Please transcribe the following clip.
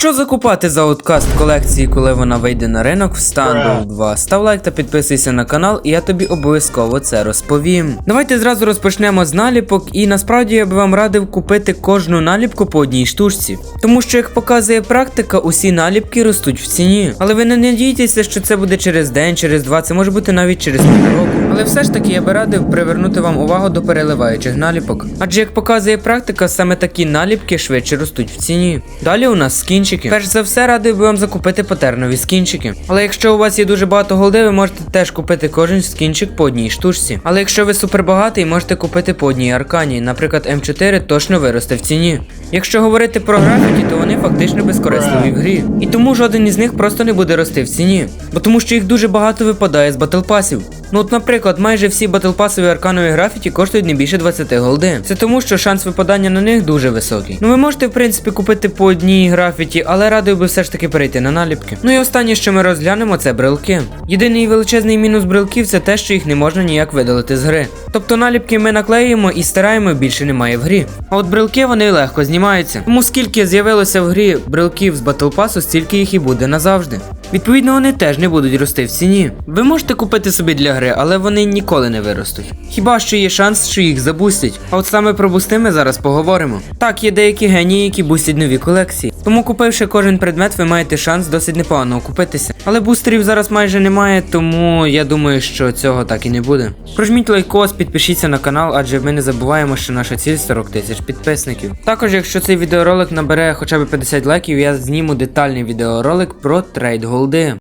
Що закупати за ауткаст колекції, коли вона вийде на ринок в Standoff 2? Став лайк та підписуйся на канал, і я тобі обов'язково це розповім. Давайте зразу розпочнемо з наліпок, і насправді я би вам радив купити кожну наліпку по одній штучці. Тому що, як показує практика, усі наліпки ростуть в ціні. Але ви не надійтеся, що це буде через день, через два, це може бути навіть через півроку. Але все ж таки я би радив привернути вам увагу до переливаючих наліпок. Адже як показує практика, саме такі наліпки швидше ростуть в ціні. Далі у нас скінчики. Перш за все, радив би вам закупити патернові скінчики. Але якщо у вас є дуже багато голди, ви можете теж купити кожен скінчик по одній штучці. Але якщо ви супербагатий, можете купити по одній аркані. Наприклад, М4 точно виросте в ціні. Якщо говорити про графіті, то вони фактично безкорисливі в грі. І тому жоден із них просто не буде рости в ціні. Бо тому що їх дуже багато випадає з батлпасів. Ну от, наприклад, майже всі батлпасові арканові графіті коштують не більше 20 голди. Це тому, що шанс випадання на них дуже високий. Ну ви можете, в принципі, купити по одній графіті, але радив би все ж таки перейти на наліпки. Ну і останнє, що ми розглянемо, це брелки. Єдиний величезний мінус брелків це те, що їх не можна ніяк видалити з гри. Тобто наліпки ми наклеїмо і стираємо, більше немає в грі. А от брелки вони легко знімаються. Тому скільки з'явилося в грі брелків з батлпасу, стільки їх і буде назавжди. Відповідно, вони теж не будуть рости в ціні. Ви можете купити собі для гри, але вони ніколи не виростуть. Хіба що є шанс, що їх забустять. А от саме про бусти ми зараз поговоримо. Так, є деякі генії, які бустять нові колекції. Тому купивши кожен предмет, ви маєте шанс досить непогано окупитися. Але бустерів зараз майже немає, тому я думаю, що цього так і не буде. Прожміть лайкос, підпишіться на канал, адже ми не забуваємо, що наша ціль 40 тисяч підписників. Також, якщо цей відеоролик набере хоча б 50 лайків, я зніму детальний відеоролик про трейд голди.